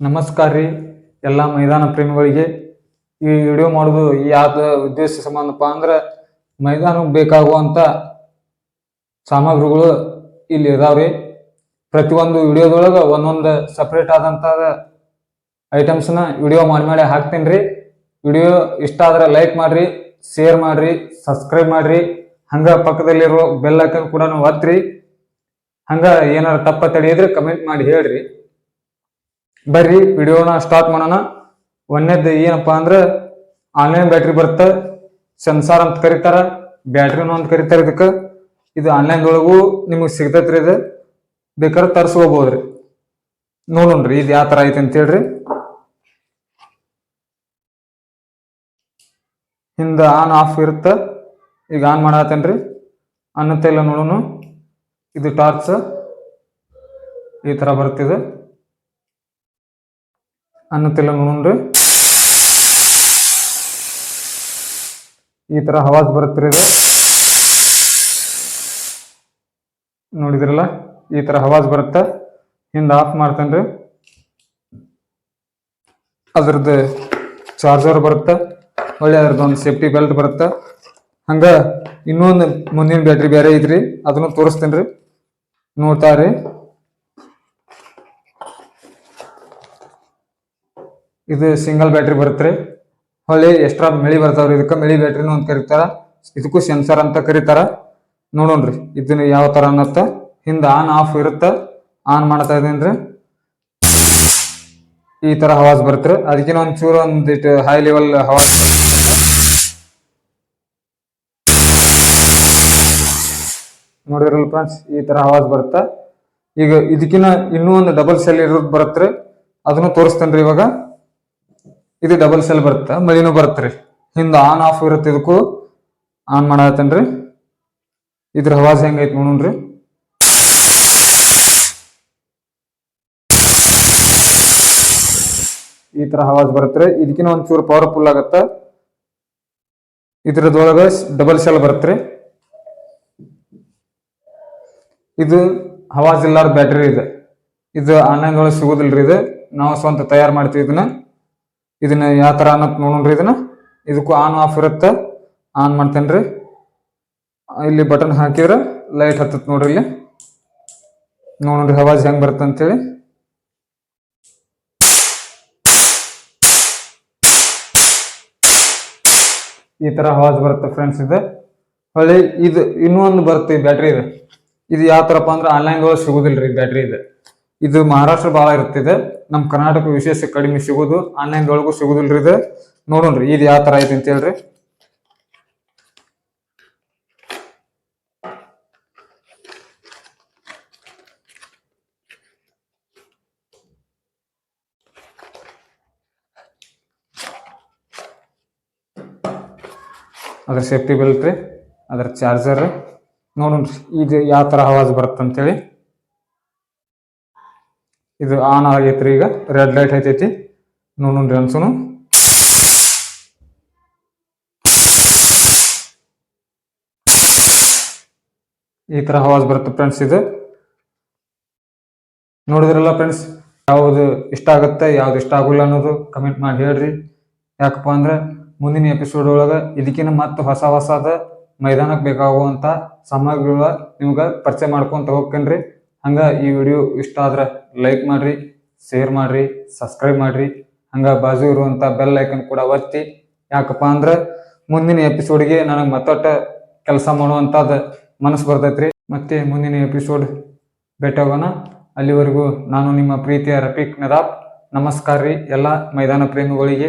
ನಮಸ್ಕಾರ ರೀ. ಎಲ್ಲ ಮೈದಾನ ಪ್ರೇಮಿಗಳಿಗೆ ಈ ವಿಡಿಯೋ ಮಾಡೋದು ಯಾವ್ದು ಉದ್ದೇಶ ಸಂಬಂಧಪ್ಪ ಅಂದ್ರೆ ಮೈದಾನಕ್ಕೆ ಬೇಕಾಗುವಂಥ ಸಾಮಗ್ರಿಗಳು ಇಲ್ಲಿ ಇದಾವ್ರಿ ಪ್ರತಿಯೊಂದು ವಿಡಿಯೋದೊಳಗೆ ಒಂದೊಂದು ಸಪ್ರೇಟ್ ಆದಂಥ ಐಟಮ್ಸ್ನ ವಿಡಿಯೋ ಮಾಡಿ ಮಾಡಿ ಹಾಕ್ತೀನಿ ರೀ. ವಿಡಿಯೋ ಇಷ್ಟ ಆದ್ರೆ ಲೈಕ್ ಮಾಡ್ರಿ ಶೇರ್ ಮಾಡ್ರಿ ಸಬ್ಸ್ಕ್ರೈಬ್ ಮಾಡ್ರಿ. ಹಂಗೆ ಪಕ್ಕದಲ್ಲಿರೋ ಬೆಲ್ ಕೂಡ ಒತ್ತ್ರಿ ಹಂಗೆ ಏನಾರ ತಪ್ಪ ತಡೆಯಿದ್ರೆ ಕಮೆಂಟ್ ಮಾಡಿ ಹೇಳ್ರಿ. ಬರ್ರಿ, ವಿಡಿಯೋನ ಸ್ಟಾರ್ಟ್ ಮಾಡೋಣ. ಒಂದೇದ್ದು ಏನಪ್ಪಾ ಅಂದ್ರೆ ಆನ್ಲೈನ್ ಬ್ಯಾಟ್ರಿ ಬರುತ್ತೆ. ಸೆನ್ಸಾರ್ ಅಂತ ಕರೀತಾರ ಬ್ಯಾಟ್ರಿನೂ ಅಂತ ಕರೀತಾರ ಇದಕ್ಕೆ. ಇದು ಆನ್ಲೈನ್ ಒಳಗೂ ನಿಮಗೆ ಸಿಗ್ತೈತ್ರಿ ಇದು. ಬೇಕಾದ್ರೆ ತರಿಸ್ಕೋಬಹುದ್ರಿ ನೋಡೋಣ್ರಿ ಇದು ಯಾವ ಥರ ಐತೆ ಅಂತ ಹಿಂದೆ ಹಿಂದ ಆನ್ ಆಫ್ ಇರುತ್ತೆ. ಈಗ ಆನ್ ಮಾಡತ್ತೇನ್ರಿ ಅನ್ನತ್ತೆ ಇಲ್ಲ ನೋಡೋಣ. ಇದು ಟಾರ್ಚ್ ಈ ಥರ ಬರ್ತಿದೆ ಅನ್ನತ್ತಿಲ್ಲ ನೋಡ್ರಿ ಈ ತರ ಹವಾಸ್ ಬರುತ್ತೀರಿ ಇದು. ನೋಡಿದ್ರಲ್ಲ? ಈ ತರ ಹವಾಜ್ ಬರುತ್ತೆ. ಹಿಂದೆ ಆಫ್ ಮಾಡ್ತೇನ್ರಿ ಅದ್ರದ್ದು ಚಾರ್ಜರ್ ಬರುತ್ತೆ. ಒಳ್ಳೆ ಅದ್ರದ್ದು ಒಂದು ಸೇಫ್ಟಿ ಬೆಲ್ಟ್ ಬರುತ್ತೆ. ಹಂಗ ಇನ್ನೊಂದು ಮುಂದಿನ ಬ್ಯಾಟ್ರಿ ಬೇರೆ ಐತ್ರಿ. ಅದನ್ನು ತೋರಿಸ್ತೇನೆ ರೀ. ನೋಡ್ತಾ ರೀ. ಇದು ಸಿಂಗಲ್ ಬ್ಯಾಟ್ರಿ ಬರುತ್ತೆ. ಹೊಳ್ಳಿ ಎಕ್ಸ್ಟ್ರಾ ಮಿಳಿ ಬರ್ತಾವ್ರಿ, ಇದಕ್ಕೆ ಮಿಳಿ ಬ್ಯಾಟ್ರಿನೂ ಅಂತ ಕರೀತಾರ. ಇದಕ್ಕೂ ಸೆನ್ಸರ್ ಅಂತ ಕರೀತಾರ. ನೋಡೋಣ್ರಿ, ಇದನ್ನ ಯಾವ ತರ ಅನ್ನತ್ತ. ಹಿಂದ ಆನ್ ಆಫ್ ಇರುತ್ತ. ಆನ್ ಮಾಡ್ತಾ ಇದೇನ್ರಿ? ಈ ತರ ಹವಾಜ್ ಬರುತ್ತೆ. ಅದಕ್ಕಿನ ಒಂಚೂರು ಒಂದಿಟ್ಟು ಹೈ ಲೆವೆಲ್ ಹವಾಜ್ ನೋಡಿರಲ್ ಫ್ರೆಂಡ್ಸ್ ಈ ತರ ಹವಾಜ್ ಬರುತ್ತೆ. ಈಗ ಇದಕ್ಕಿನ ಇನ್ನೂ ಒಂದು ಡಬಲ್ ಸೆಲ್ ಇರೋದು ಬರುತ್ತೆ. ಅದನ್ನು ತೋರಿಸ್ತೇನ್ರಿ ಇವಾಗ. ಇದು ಡಬಲ್ ಸೆಲ್ ಬರುತ್ತೆ? ಮಳಿನೂ ಬರುತ್ತೆ ಹಿಂದ ಆನ್ ಆಫ್ ಇರುತ್ತೆ ಇದಕ್ಕೂ. ಆನ್ ಮಾಡತ್ತೇನ್ರಿ ಇದ್ರ ಹವಾಜ್ ಹೆಂಗೈತಿ ನೋಡೋಣ್ರಿ. ಈ ತರ ಹವಾಜ್ ಬರುತ್ತೆ ಇದಕ್ಕಿನ ಒಂಚೂರು ಪವರ್ಫುಲ್ ಆಗತ್ತ? ಇದ್ರದೊಳಗ ಡಬಲ್ ಸೆಲ್ ಬರುತ್ತೆ ಇದು ಹವಾಜ್ ಇಲ್ಲಾರ ಬ್ಯಾಟ್ರಿ ಇದೆ. ಇದು ಆನ್ಲೈನ್ ಒಳಗೆ ಸಿಗೋದಿಲ್ರಿ ಇದು. ನಾವು ಸ್ವಂತ ತಯಾರು ಮಾಡ್ತೀವಿ ಇದನ್ನ. ಇದನ್ನ ಯಾವ ತರ ಅನ್ನತ್ ನೋಡೋಣ್ರಿ ಇದನ್ನ. ಇದಕ್ಕೂ ಆನ್ ಆಫ್ ಇರುತ್ತೆ. ಆನ್ ಮಾಡ್ತೇನ್ರಿ. ಇಲ್ಲಿ ಬಟನ್ ಹಾಕಿದ್ರೆ ಲೈಟ್ ಹತ್ತತ್ ನೋಡ್ರಿ ಇಲ್ಲಿ. ನೋಡ್ರಿ ಹವಾಜ್ ಹೆಂಗ್ ಬರುತ್ತೆ ಅಂತೇಳಿ. ಈ ತರ ಹವಾಜ್ ಬರುತ್ತೆ ಫ್ರೆಂಡ್ಸ್ ಇದು. ಹೊಳ್ಳಿ, ಇದು ಇನ್ನೂ ಒಂದು ಬರುತ್ತೆ ಬ್ಯಾಟ್ರಿ ಇದೆ. ಇದು ಯಾವ ತರಪ್ಪ ಅಂದ್ರೆ ಆನ್ಲೈನ್ ಒಳಗೆ ರೀ ಬ್ಯಾಟ್ರಿ ಇದೆ. ಇದು ಮಹಾರಾಷ್ಟ್ರ ಭಾಳ ಇರ್ತಿದೆ ನಮ್ಮ ಕರ್ನಾಟಕ ವಿಶೇಷ ಕಡಿಮೆ ಸಿಗೋದು ಆನ್ಲೈನ್ ಒಳಗೂ ಸಿಗುದಿಲ್ರಿ ಇದು. ನೋಡೋಣ್ರಿ, ಇದು ಯಾವ ತರ ಐತಿ ಅಂತ ಹೇಳ್ರಿ. ಅದ್ರ ಸೇಫ್ಟಿ ಬೆಲ್ಟ್ ರೀ, ಅದ್ರ ಚಾರ್ಜರ್ ನೋಡೋಣ್ರಿ, ಇದು ಯಾವ ತರ ಆವಾಜ್ ಬರುತ್ತೆ ಅಂತೇಳಿ ಇದು ಆನ್ ಆಗೈತ್ರಿ ಈಗ. ರೆಡ್ ಲೈಟ್ ಐತೈತಿ ನೋಡ್ರಿ ಅನ್ಸುನು ಈ ತರ ಹವಾಜ್ ಬರುತ್ತೆ ಫ್ರೆಂಡ್ಸ್ ಇದು. ನೋಡಿದ್ರಲ್ಲ ಫ್ರೆಂಡ್ಸ್ ಯಾವ್ದು ಇಷ್ಟ ಆಗುತ್ತೆ, ಯಾವ್ದು ಇಷ್ಟ ಆಗುಲ್ಲ ಅನ್ನೋದು ಕಮೆಂಟ್ ಮಾಡಿ ಹೇಳ್ರಿ. ಯಾಕಪ್ಪ ಅಂದ್ರೆ ಮುಂದಿನ ಎಪಿಸೋಡ್ ಒಳಗ ಇದಕ್ಕಿಂತ ಮತ್ತೆ ಹೊಸ ಹೊಸದ ಮೈದಾನಕ್ಕೆ ಬೇಕಾಗುವಂತ ಸಾಮಗ್ರಿಗಳ ನಿಮ್ಗೆ ಪರಿಚಯ ಮಾಡ್ಕೊಂತ ಹೋಗ್ತೇನ್ರಿ. ಹಂಗ ಈ ವಿಡಿಯೋ ಇಷ್ಟ ಆದ್ರೆ ಲೈಕ್ ಮಾಡ್ರಿ ಶೇರ್ ಮಾಡ್ರಿ ಸಬ್ಸ್ಕ್ರೈಬ್ ಮಾಡ್ರಿ. ಹಂಗ ಬಾಜು ಇರುವಂತ ಬೆಲ್ ಐಕನ್ ಕೂಡ ಒತ್ತಿ. ಯಾಕಪ್ಪ ಅಂದ್ರೆ ಮುಂದಿನ ಎಪಿಸೋಡ್ಗೆ ನನಗೆ ಮತ್ತೊಟ್ಟ ಕೆಲಸ ಮಾಡುವಂಥದ್ದು ಮನಸ್ಸು ಬರ್ತೈತ್ರಿ. ಮತ್ತೆ ಮುಂದಿನ ಎಪಿಸೋಡ್ ಭೇಟಿಯಾಗೋಣ ಅಲ್ಲಿವರೆಗೂ ನಾನು ನಿಮ್ಮ ಪ್ರೀತಿಯ ರಫೀಕ್ ನದಾಬ್. ನಮಸ್ಕಾರ ರೀ ಎಲ್ಲ ಮೈದಾನ ಪ್ರೇಮಿಗಳಿಗೆ.